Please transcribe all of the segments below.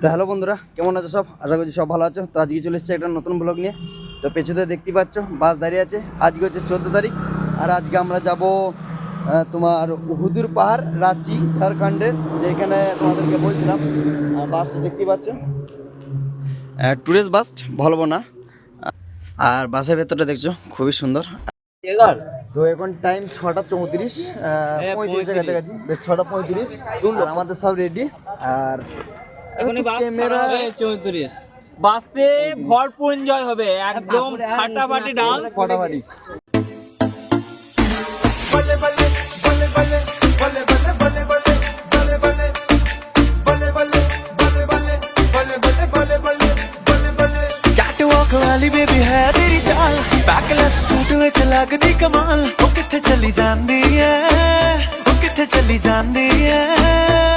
তো হ্যালো বন্ধুরা কেমন আছো সব? আশা করছি সব ভালো আছো। তো আজকে চলে এসেছে একটা নতুন ব্লগ নিয়ে। তো পেছনে দেখতে পাচ্ছ বাস দাঁড়িয়ে আছে। আজকে হচ্ছে চোদ্দ তারিখ আর আজকে আমরা যাব তোমার হুদুর পাহাড় রাঁচি ঝাড়খণ্ডের যেখানে তোমাদেরকে বলছিলাম। আর বাসটা দেখতে পাচ্ছ? ট্যুরিস্ট বাস বলব না। আর বাসের ভেতরটা দেখছ খুবই সুন্দর। তো এখন টাইম ছটা চৌত্রিশ পঁয়ত্রিশের কাছাকাছি বেশ ছটা পঁয়ত্রিশ। আমাদের সব রেডি আর এখনই বাস ক্যামেরা ছাড়া হবে চৌত্রিশ বাসে ভরপুর এনজয় হবে একদম ফাটাফাটি ডান্স ফাটাফাটি ਕੈਟਵਾਕ ਵਾਲੀ ਬੇਬੀ ਹੈ ਤੇਰੀ ਚਾਲ ਬੈਕਲੈਸ ਸੂਟ ਵਿੱਚ ਲੱਗਦੀ ਕਮਾਲ ਉਹ ਕਿੱਥੇ ਚਲੀ ਜਾਂਦੀ ਐ ਉਹ ਕਿੱਥੇ ਚਲੀ ਜਾਂਦੀ ਐ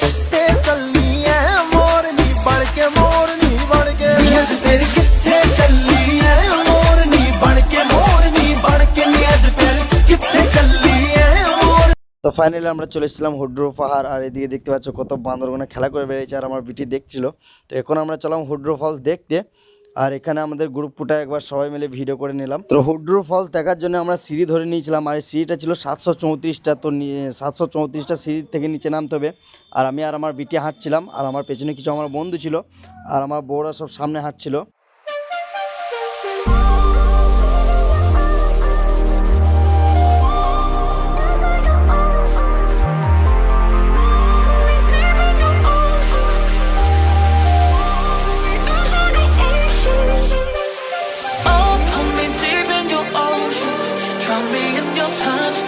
ফাইনালি আমরা চলে এসেছিলাম হুড্রো পাহাড়, আর এদিকে দেখতে পাচ্ছ কত বান্দরগুনা খেলা করে বেরিয়েছে আর আমার বিটি দেখছিল। তো এখন আমরা চলাম হুড্রো ফলস দেখতে, আর এখানে আমাদের গ্রুপটা একবার সবাই মিলে ভিডিও করে নিলাম। তো হুড্রো ফলস দেখার জন্য আমরা সিঁড়ি ধরে নিয়েছিলাম, আর সিঁড়িটা ছিল সাতশো চৌত্রিশটা, তো সাতশো চৌত্রিশটা সিঁড়ি থেকে নিচে নামতে হবে। আর আমি আর আমার বিটি হাঁটছিলাম, আর আমার পেছনে কিছু আমার বন্ধু ছিল, আর আমার বউরা সব সামনে হাঁটছিল।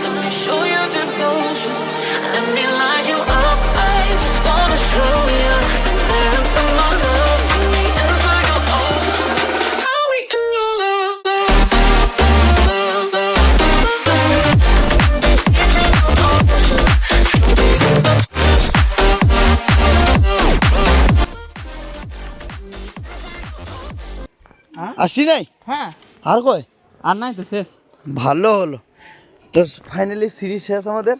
Let me show you devotion. Let me light you up. I just wanna show you the dance of my love. Put me into your ocean. Are we in your love? আসি নাই হ্যাঁ আর কয় আর নাই তো শেষ ভালো হলো তো ফাইনালি সিরিজ শেষ আমাদের।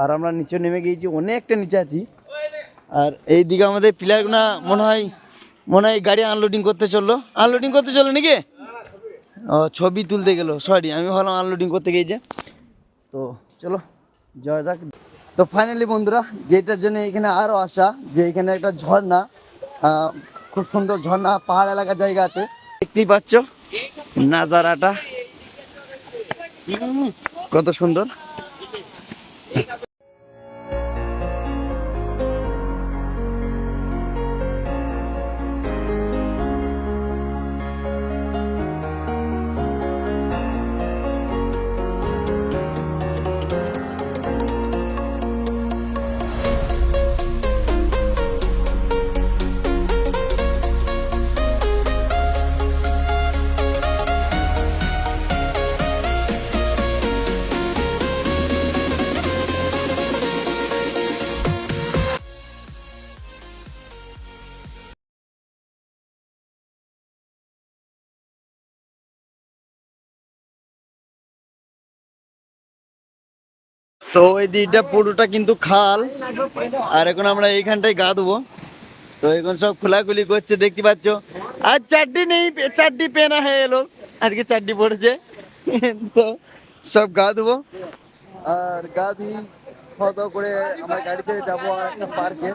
আর আমরা নিচে নেমে গিয়েছি, অনেকটা নিচে আছি। আর এই দিকে আমাদের প্লেয়ারগুলো মনে হয় মনে হয় গাড়ি আনলোডিং করতে চলল। আনলোডিং করতে চলল নাকি? ও, ছবি তুলতে গেলো সরি আমি ভাবলাম আনলোডিং করতে গিয়েছে। তো চলো জয় যাক। তো ফাইনালি বন্ধুরা যেটার জন্য এখানে আরও আসা, যে এখানে একটা ঝর্ণা খুব সুন্দর ঝর্ণা, পাহাড় এলাকার জায়গা আছে। দেখতেই পাচ্ছ, নাজারাটা। কত সুন্দর? তো এই দিকটা পুরোটা কিন্তু খাল। আর এখন আমরা এইখানটায় গা দেবো তো এখন সব খোলাখুলি করছে, দেখতে পাচ্ছ। আর চারটি নেই, চারটি পেনা হয়ে এলো আজকে চারটি পড়েছে। তো সব গা দেবো আর গা দিয়ে খাওয়া করে আমরা গাড়িতে যাব আর একটা পার্কে।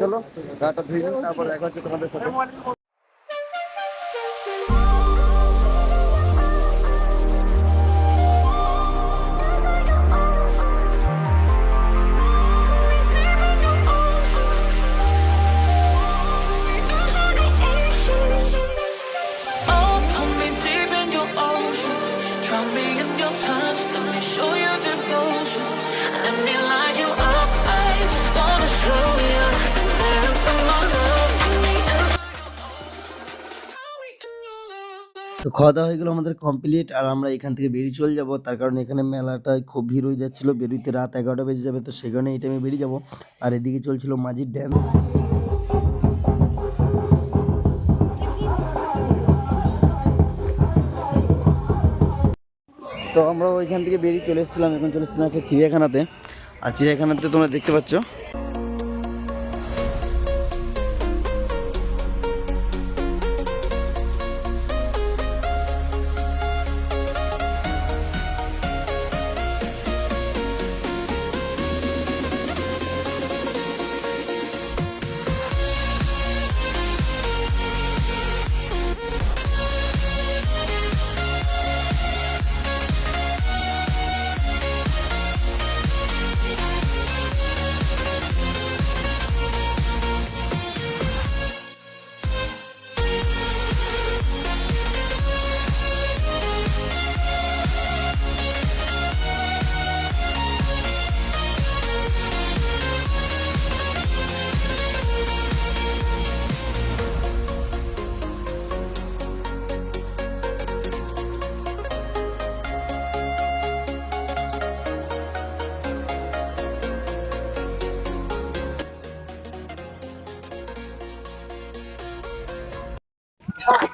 চলো, গাটা ধুই তারপর দেখা হচ্ছে তোমাদের সাথে। তো খাওয়া দাওয়া হয়ে গেলো আমাদের কমপ্লিট আর আমরা এখান থেকে বেরিয়ে চলে যাব। তার কারণে এখানে মেলাটায় খুব ভিড় হয়ে যাচ্ছিল। বেরোইতে রাত এগারোটা বেজে যাবে, তো সেই কারণে এই টাইমে বেরিয়ে যাব। আর এদিকে চলছিল মাঝির ড্যান্স তো আমরা ওইখান থেকে বেরিয়ে চলে এসেছিলাম। এখন চলে এসেছিলাম চিড়িয়াখানাতে। আর চিড়িয়াখানাতে তোমরা দেখতে পাচ্ছ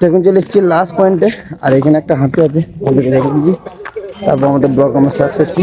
এখন চলে এসেছি লাস্ট পয়েন্টে আর এখানে একটা হাতি আছে। তারপর আমাদের ব্লগ আমরা শেষ করছি।